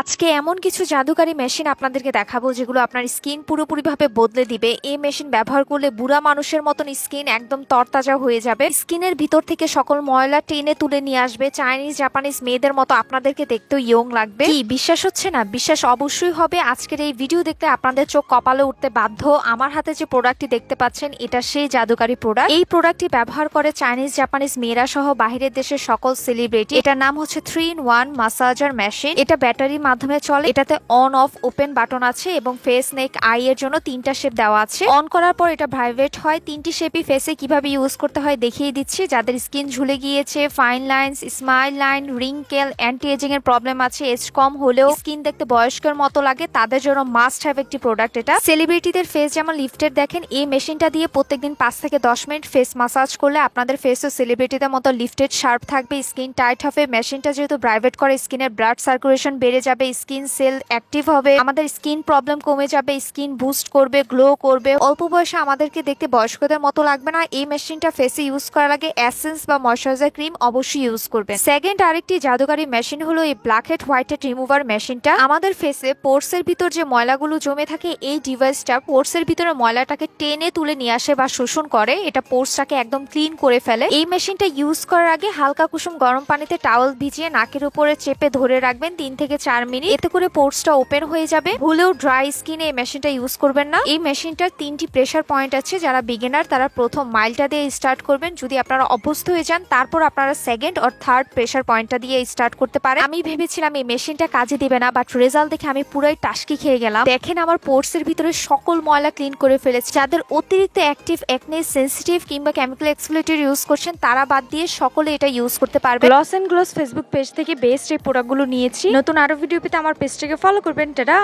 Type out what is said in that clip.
আজকে এমন কিছু জাদুকারী মেশিন আপনাদেরকে দেখাবো, যেগুলো আপনার স্কিন পুরোপুরিভাবে বদলে দিবে। এই মেশিন ব্যবহার করলে বুড়া মানুষের মতন স্কিন একদম তরতাজা হয়ে যাবে। স্কিনের ভিতর থেকে সকল ময়লা টেনে তুলে নিয়ে আসবে। চাইনিজ, জাপানিজ মেয়েদের মতো আপনাদেরকে দেখতেও ইয়ং লাগবে। কি, বিশ্বাস হচ্ছে না? বিশ্বাস অবশ্যই হবে। আজকের এই ভিডিও দেখতে আপনাদের চোখ কপালে উঠতে বাধ্য। আমার হাতে যে প্রোডাক্টটি দেখতে পাচ্ছেন, এটা সেই জাদুকারী প্রোডাক্ট। এই প্রোডাক্টটি ব্যবহার করে চাইনিজ, জাপানিজ মেয়েরা সহ বাহিরের দেশের সকল সেলিব্রিটি। এটার নাম হচ্ছে three in one massager machine. এটা ব্যাটারির মাধ্যমে চলে। এটাতে অন অফ ওপেন বাটন আছে এবং ফেস নেক আই এর জন্য তিনটা শেপ দেওয়া আছে। অন করার পর এটা ভাইব্রেট হয়। তিনটি শেপই ফেসে কীভাবে ইউজ করতে হয় দেখিয়ে দিচ্ছি। যাদের স্কিন ঝুলে গিয়েছে fine lines smile line wrinkle anti aging এর প্রবলেম আছে এজ কম হলেও স্কিন দেখতে বয়স্কের মতো লাগে, তাদের জন্য মাস্ট হ্যাভ একটি প্রোডাক্ট এটা। সেলিব্রিটিদের ফেস যেমন লিফটেড দেখেন, এই মেশিনটা দিয়ে প্রত্যেকদিন পাঁচ থেকে দশ মিনিট ফেস মাসাজ করলে আপনাদের ফেসও সেলিব্রিটিদের মতো লিফটেড শার্প থাকবে স্কিন টাইট হবে। মেশিনটা যেহেতু প্রাইভেট করে স্কিনের ব্লাড সার্কুলেশন বেড়ে যাবে। স্কিন সেল অ্যাক্টিভ হবে, আমাদের স্কিন প্রবলেম কমে যাবে স্কিন বুস্ট করবে গ্লো করবে। অল্প বয়সে আমাদেরকে দেখতে বয়স্কদের মতো লাগবে না, এই মেশিনটা ফেসে ইউজ করার আগে অ্যাসেন্স বা ময়শ্চারাইজার ক্রিম অবশ্যই ইউজ করবে সেকেন্ড আরেকটি জাদুকারী মেশিন হলো এই black head white head remover মেশিনটা আমাদের ফেসে পোর্সের ভিতর যে ময়লাগুলো জমে থাকে, এই ডিভাইসটা পোর্সের ভিতরে ময়লাটাকে টেনে তুলে নিয়ে আসে বা শোষণ করে, এটা পোর্সটাকে একদম ক্লিন করে ফেলে। এই মেশিনটা ইউজ করার আগে হালকা কুসুম গরম পানিতে টাওয়াল ভিজিয়ে নাকের উপরে চেপে ধরে রাখবেন, তিন থেকে চার মিনিট। এতে করে পোর্সটা ওপেন হয়ে যাবে। ভুলেও ড্রাই স্কিনে এই মেশিনটা ইউজ করবেন না। এই মেশিনটার তিনটি প্রেসার পয়েন্ট আছে। যারা বিগিনার তারা প্রথম মাইলটা দিয়ে স্টার্ট করবেন। যদি আপনারা অভ্যস্ত হয়ে যান, তারপর আপনারা সেকেন্ড আর থার্ড প্রেসার পয়েন্টটা দিয়ে স্টার্ট করতে পারেন। আমি ভেবেছিলাম এই মেশিনটা কাজে দিবে না বাট রেজাল্ট দেখে আমি পুরাই টাস্কি খেয়ে গেলাম। দেখেন আমার পোর্সের ভিতরে সকল ময়লা ক্লিন করে ফেলেছে। যাদের অতিরিক্ত অ্যাক্টিভ একনে সেন্সিটিভ কিংবা কেমিক্যাল এক্সপ্লেটর ইউজ করছেন, তারা বাদ দিয়ে সকলে এটা ইউজ করতে পারবে Gloss and Gloss Facebook page থেকে বেস্ট এই প্রোডাক্টগুলো নিয়েছি। নতুন আরও ভিডিও আমার পেজটাকে ফলো করবেন টাটা!